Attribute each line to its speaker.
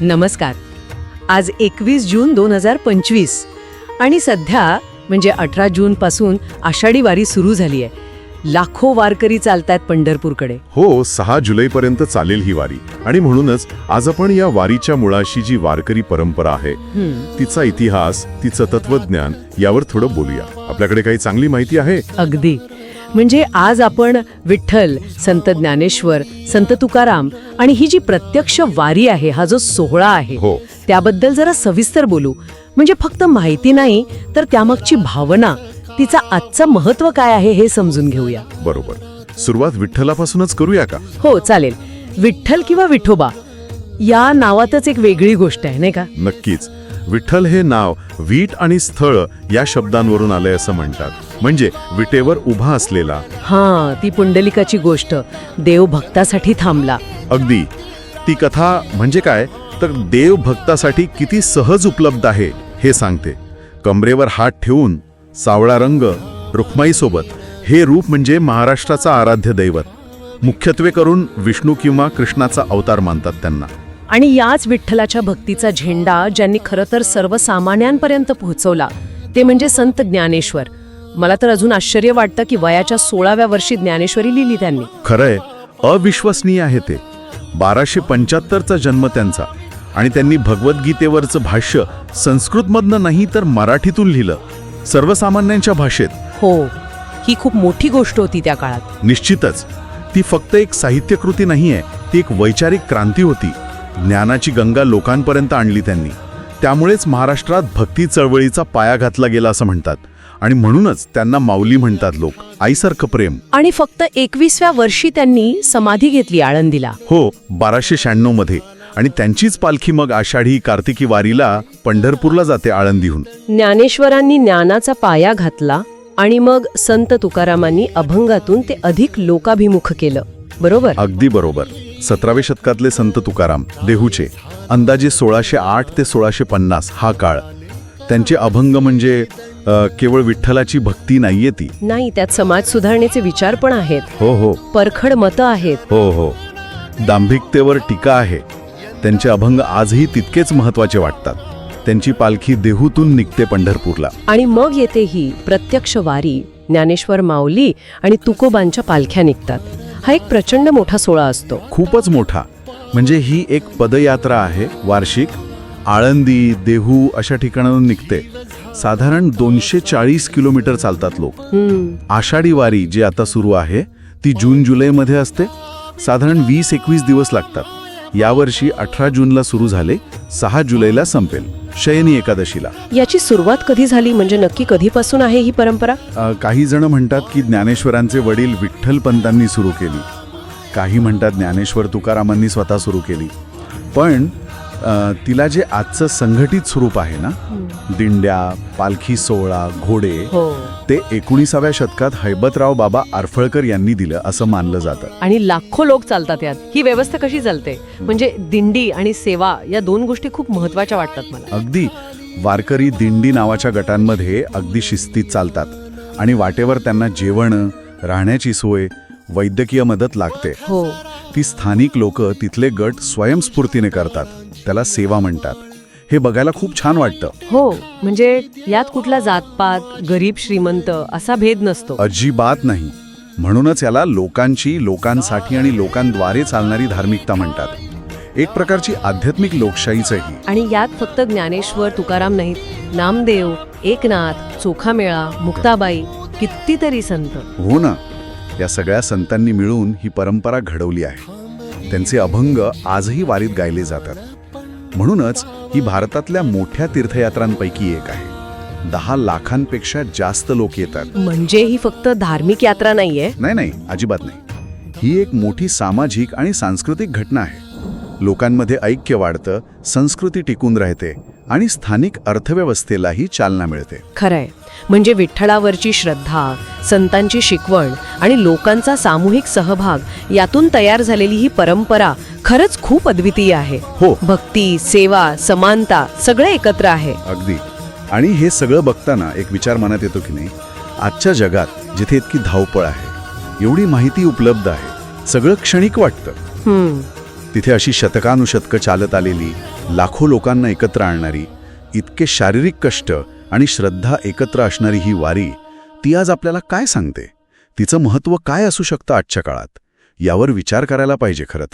Speaker 1: नमस्कार. आज एकवीस जून दोन हजार पंचवीस आणि सध्या म्हणजे अठरा जून पासून आषाढी वारी सुरू झाली आहे. लाखो वारकरी चालतायत पंढरपूरकडे.
Speaker 2: हो सहा जुलैपर्यंत चालेल ही वारी. आणि म्हणूनच आज आपण या वारीच्या मुळाशी जी वारकरी परंपरा आहे तिचा इतिहास तिचं तत्वज्ञान यावर थोडं बोलूया. आपल्याकडे काही चांगली माहिती आहे?
Speaker 1: अगदी. म्हणजे आज आपण विठ्ठल संत ज्ञानेश्वर संत तुकाराम आणि ही जी प्रत्यक्ष वारी आहे हा जो सोहळा आहे
Speaker 2: हो.
Speaker 1: त्याबद्दल जरा सविस्तर बोलू. म्हणजे फक्त माहिती नाही तर त्यामागची भावना तिचा आजचं महत्त्व काय आहे हे समजून घेऊया.
Speaker 2: बरोबर. सुरुवात विठ्ठलापासूनच करूया का?
Speaker 1: हो चालेल. विठ्ठल किंवा विठोबा या नावातच एक वेगळी गोष्ट आहे नाही का?
Speaker 2: नक्कीच. विठ्ठल हे नाव वीट आणि स्थळ या शब्दांवरून आलंय असं म्हणतात. म्हणजे विटेवर उभा असलेला.
Speaker 1: हा ती पुंडलिकाची गोष्ट. देव भक्तासाठी थांबला.
Speaker 2: अगदी. ती कथा म्हणजे काय? तर देव भक्तासाठी किती सहज उपलब्ध आहे हे सांगते. कमरेवर हात ठेवून सावळा रंग रुक्माईसोबत हे रूप म्हणजे महाराष्ट्राचा आराध्य दैवत. मुख्यत्वे करून विष्णू किंवा कृष्णाचा अवतार मानतात त्यांना.
Speaker 1: आणि याच विठ्ठलाच्या भक्तीचा झेंडा ज्यांनी खरं तर सर्वसामान्यांपर्यंत पोहोचवला ते म्हणजे संत ज्ञानेश्वर. मला तर अजून आश्चर्य वाटतं की वयाच्या सोळाव्या वर्षी ज्ञानेश्वरी लिहिली त्यांनी.
Speaker 2: खरंय अविश्वसनीय आहे ते. बाराशे पंच्याहत्तरचा जन्म त्यांचा आणि त्यांनी भगवद्गीतेवरचं भाष्य संस्कृतमधनं नाही तर मराठीतून लिहिलं. सर्वसामान्यांच्या भाषेत.
Speaker 1: हो ही खूप मोठी गोष्ट होती त्या काळात.
Speaker 2: निश्चितच. ती फक्त एक साहित्यकृती नाहीये ती एक वैचारिक क्रांती होती. ज्ञानाची गंगा लोकांपर्यंत आणली त्यांनी. त्यामुळेच महाराष्ट्रात भक्ती चळवळीचा पाया घातला गेला असं म्हणतात. आणि म्हणूनच त्यांना माऊली म्हणतात लोक. आईसारखं प्रेम.
Speaker 1: आणि फक्त एकविसव्या वर्षी त्यांनी समाधी घेतली आळंदीला.
Speaker 2: हो बाराशे शहाण्णवमध्ये. आणि त्यांचीच पालखी मग आषाढी कार्तिकी वारीला पंढरपूरला जाते आळंदीहून.
Speaker 1: ज्ञानेश्वरांनी ज्ञानाचा पाया घातला आणि मग संत तुकारामांनी अभंगातून ते अधिक लोकाभिमुख केलं. बरोबर?
Speaker 2: अगदी बरोबर. सतराव्या शतकातले संत तुकाराम देहूचे. अंदाजे सोळाशे आठ ते सोळाशे पन्नास हा काळ. त्यांचे अभंग म्हणजे केवळ विठ्ठलाची भक्ती नाहीये ती.
Speaker 1: नाही त्यात समाज सुधारणेचे विचार पण आहेत.
Speaker 2: हो हो.
Speaker 1: परखड मतं आहेत.
Speaker 2: हो हो. दांभिकतेवर टीका आहे. त्यांचे अभंग आजही तितकेच महत्त्वाचे वाटतात. त्यांची पालखी देहूतून निघते पंढरपूरला.
Speaker 1: आणि मग येते ही प्रत्यक्ष वारी. ज्ञानेश्वर माऊली आणि तुकोबांच्या पालख्या निघतात. हा एक प्रचंड मोठा सोहळा असतो.
Speaker 2: खूपच मोठा. म्हणजे ही एक पदयात्रा आहे वार्षिक. आळंदी देहू अशा ठिकाणाहून निघते. साधारण दोनशे चाळीस किलोमीटर चालतात लोक. आषाढी वारी जी आता सुरू आहे ती जून जुलैमध्ये असते. साधारण वीस एकवीस दिवस लागतात. यावर्षी अठरा जूनला सुरू झाले सहा जुलैला संपेल. शयनी एकादशीला.
Speaker 1: याची सुरुवात कधी झाली म्हणजे नक्की कधीपासून आहे ही परंपरा?
Speaker 2: अ, काही जण म्हणतात की ज्ञानेश्वरांचे वडील विठ्ठल पंतांनी सुरू केली. काही म्हणतात ज्ञानेश्वर तुकारामांनी स्वतः सुरू केली. पण अ, तिला जे आजचं संघटित स्वरूप आहे ना दिंड्या पालखी सोहळा घोडे
Speaker 1: हो.
Speaker 2: ते एकोणीसाव्या शतकात हैबतराव बाबा आरफळकर यांनी दिलं असं मानलं जातं.
Speaker 1: आणि लाखो लोक चालतात यात. ही व्यवस्था कशी चालते म्हणजे दिंडी आणि सेवा या दोन गोष्टी खूप महत्त्वाच्या वाटतात मला.
Speaker 2: अगदी. वारकरी दिंडी नावाच्या गटांमध्ये अगदी शिस्तीत चालतात आणि वाटेवर त्यांना जेवण राहण्याची सोय वैद्यकीय मदत लागते.
Speaker 1: हो.
Speaker 2: ती स्थानिक लोक तिथले गट स्वयंस्फूर्तीने करतात. त्याला सेवा म्हणतात. हे बघायला खूप छान वाटतं.
Speaker 1: हो म्हणजे यात कुठला जातपात गरीब श्रीमंत असा भेद नसतो.
Speaker 2: अजिबात नाही. म्हणूनच याला लोकांची लोकांसाठी आणि लोकांद्वारे चालणारी धार्मिकता म्हणतात. एक प्रकारची आध्यात्मिक लोकशाहीचंही.
Speaker 1: आणि यात फक्त ज्ञानेश्वर तुकाराम नाहीत. नामदेव एकनाथ चोखामेळा मुक्ताबाई कितीतरी संत.
Speaker 2: हो ना. या सगळ्या संतांनी मिळून ही परंपरा घडवली आहे. त्यांचे अभंग आजही वारीत गायले जातात. म्हणूनच ही भारतातल्या मोठ्या तीर्थयात्रांपैकी एक आहे. दहा लाखांपेक्षा जास्त लोक येतात.
Speaker 1: म्हणजे ही फक्त धार्मिक यात्रा नाहीये?
Speaker 2: नाही नाही अजिबात नाही. ही एक मोठी सामाजिक आणि सांस्कृतिक घटना आहे. लोकांमध्ये ऐक्य वाढतं संस्कृती टिकून राहते आणि स्थानिक अर्थव्यवस्थेलाही चालना मिळते.
Speaker 1: खरंय. म्हणजे विठ्ठलावरची श्रद्धा संतांची शिकवण आणि लोकांचा सामूहिक सहभाग यातून तयार झालेली ही परंपरा खरंच खूप अद्वितीय आहे.
Speaker 2: हो.
Speaker 1: भक्ती सेवा समानता सगळे एकत्र आहे.
Speaker 2: अगदी. आणि हे सगळं बघताना एक विचार मनात येतो की नाही आजच्या जगात जिथे इतकी धावपळ आहे एवढी माहिती उपलब्ध आहे सगळं क्षणिक वाटतं. तिथे अशी शतकानुशतकं चालत आलेली लाखो लोकांना एकत्र आणणारी इतके शारीरिक कष्ट आणि श्रद्धा एकत्र असणारी ही वारी ती आज आपल्याला काय सांगते? तिचं महत्त्व काय असू शकतं आजच्या काळात? यावर विचार करायला पाहिजे खरं